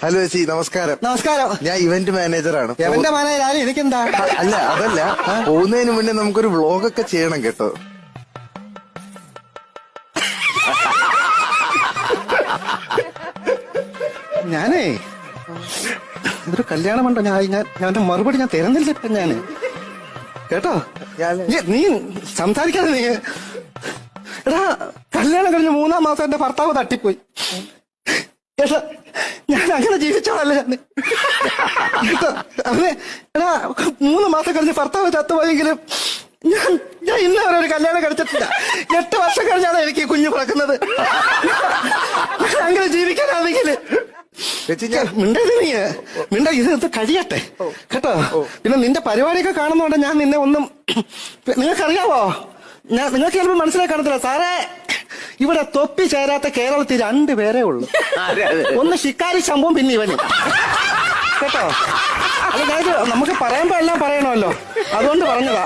Hello ചേച്ചി നമസ്കാരം. നമസ്കാരം. ഞാൻ ഇവന്റ് മാനേജറാണ് എവന്റെ മാനേജാലും എനിക്കെന്താ? അല്ല അതല്ല. പോകുന്നതിന് മുന്നേ നമുക്കൊരു വ്ളോഗൊക്കെ ചെയ്യണം കേട്ടോ. ഞാനേ ഇതൊരു കല്യാണം ഉണ്ടോ ഞാൻ ഞാൻ മറുപടി ഞാൻ തരുന്നില്ല ഇപ്പൊ ഞാൻ. കേട്ടോ? നീ സംസാരിക്കാതെ നീ എടാ കല്യാണം കഴിഞ്ഞ് മൂന്നാം മാസം എന്റെ ഭർത്താവ് തട്ടിപ്പോയി. കേട്ടോ ഞാൻ അങ്ങനെ ജീവിച്ചോളല്ല അവനെ എടാ മൂന്ന് മാസം കഴിഞ്ഞ് ഭർത്താവ് ചത്തുപോയെങ്കിലും ഞാൻ ഞാൻ ഇന്ന് വരെ ഒരു കല്യാണം കഴിച്ചിട്ടില്ല. എട്ട് വർഷം കഴിഞ്ഞാണ് എനിക്ക് കുഞ്ഞു പിറക്കുന്നത്. അങ്ങനെ ജീവിക്കാനാണെങ്കിൽ മിണ്ട ഇത് ഇത് കഴിയട്ടെ. കേട്ടോ? പിന്നെ നിന്റെ പരിപാടിയൊക്കെ കാണുന്നോണ്ട് ഞാൻ നിന്നെ ഒന്നും നിങ്ങൾക്കറിയാവോ? ഞാൻ നിങ്ങൾക്ക് ചിലപ്പോൾ മനസ്സിലാക്കി കാണത്തില്ല. സാറേ ഇവിടെ തൊപ്പി ചേരാത്ത കേരളത്തിൽ രണ്ട് പേരേ ഉള്ളൂ. ഒന്ന് ശിക്കാരി ശമ്പും പിന്നെ ഇവന്. കേട്ടോ? അല്ല നമുക്ക് പറയുമ്പോ എല്ലാം പറയണമല്ലോ. അതുകൊണ്ട് പറഞ്ഞതാ.